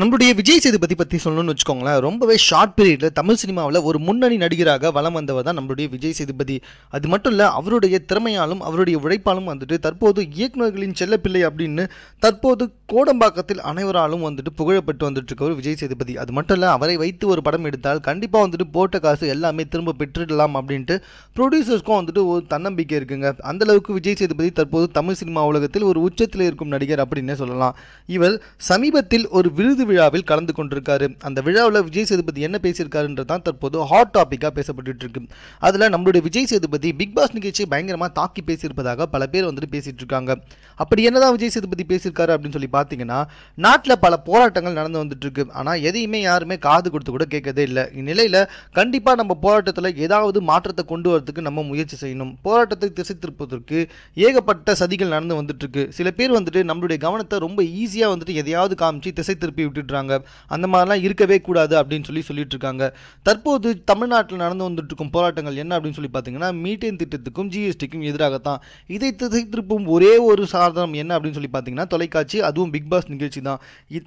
நம்மளுடைய விஜய் சேதுபதி பற்றி சொல்லணும்னு வச்சுக்கோங்களேன் ரொம்பவே ஷார்ட் பீரியடில் தமிழ் சினிமாவில் ஒரு முன்னணி நடிகராக வலம் வந்தவர் தான் நம்மளுடைய விஜய் சேதுபதி. அது மட்டும் இல்லை அவருடைய திறமையாலும் அவருடைய உழைப்பாலும் வந்துட்டு தற்போது இயக்குநர்களின் செல்லப்பிள்ளை அப்படின்னு தற்போது கோடம்பாக்கத்தில் அனைவராலும் வந்துட்டு புகழப்பட்டு வந்துட்டு இருக்கவர் விஜய் சேதுபதி. அது மட்டும் இல்லை அவரை வைத்து ஒரு படம் எடுத்தால் கண்டிப்பாக வந்துட்டு போட்ட காசு எல்லாமே திரும்ப பெற்றுடலாம் அப்படின்ட்டு ப்ரொடியூசர்ஸ்க்கும் வந்துட்டு ஒரு தன்னம்பிக்கை இருக்குங்க. அந்த அளவுக்கு விஜய் சேதுபதி தற்போது தமிழ் சினிமா உலகத்தில் ஒரு உச்சத்தில் இருக்கும் நடிகர் அப்படின்னே சொல்லலாம். இவர் சமீபத்தில் ஒரு விருது விழாவில் கலந்து கொண்டிருக்காரு. அந்த விழாவில் விஜய் சேதுபதி என்ன பேசியிருக்காருன்றது தான் தற்போது ஹாட் டாப்பிக்காக பேசப்பட்டு இருக்கு. அதில் நம்மளுடைய விஜய் சேதுபதி பிக் பாஸ் நிகழ்ச்சியை பயங்கரமாக தாக்கி பேசியிருப்பதாக பல பேர் வந்துட்டு பேசிட்டு இருக்காங்க. அப்படி என்னதான் விஜய் சேதுபதி பேசியிருக்காரு அப்படின்னு சொல்லி பார்த்தீங்கன்னா நாட்டில் பல போராட்டங்கள் நடந்து வந்துட்டு இருக்கு. ஆனால் எதையுமே யாருமே காது கொடுத்து கூட கேட்கதே இல்லை. இந்நிலையில் கண்டிப்பாக நம்ம போராட்டத்தில் ஏதாவது மாற்றத்தை கொண்டு வரதுக்கு நம்ம முயற்சி செய்யணும். போராட்டத்தை திசை திருப்பதற்கு ஏகப்பட்ட சதிகள் நடந்து வந்துட்டு இருக்கு. சில பேர் வந்துட்டு நம்மளுடைய கவனத்தை ரொம்ப ஈஸியாக வந்துட்டு எதையாவது காமிச்சு திசை திருப்பி விட்டுடுறாங்க. அந்த மாதிரிலாம் இருக்கவே கூடாது அப்படின்னு சொல்லி சொல்லிட்டு இருக்காங்க தற்போது தமிழ்நாட்டில் நடந்து வந்துட்டு இருக்கும் போராட்டங்கள் என்ன அப்படின்னு சொல்லி பார்த்தீங்கன்னா மீட்டேன் திட்டத்துக்கும் ஜிஎஸ்டிக்கும் எதிராகத்தான். இதை திசை திருப்பும் ஒரே ஒரு சாதனம் என்ன அப்படின்னு சொல்லி பார்த்தீங்கன்னா தொலைக்காட்சி அதுவும் பிக் பாஸ் நிகழ்ச்சி தான்.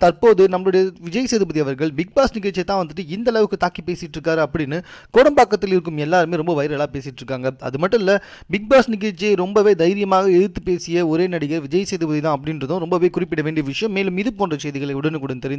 தற்போது நம்மளுடைய விஜய் சேதுபதி அவர்கள் பிக் பாஸ் நிகழ்ச்சியை தான் வந்துட்டு இந்த அளவுக்கு தாக்கி பேசிட்டு இருக்காரு அப்படின்னு கோடம்பாக்கத்தில் இருக்கும் எல்லாருமே ரொம்ப வைரலாக பேசிட்டு இருக்காங்க அது மட்டும் இல்லை பிக் பாஸ் நிகழ்ச்சியை ரொம்பவே தைரியமாக எதிர்த்து பேசிய ஒரே நடிகர் விஜய் சேதுபதி தான் அப்படின்றதும் ரொம்பவே குறிப்பிட வேண்டிய விஷயம். மேலும் இது போன்ற செய்திகளை உடனுக்குடன் தெரிந்து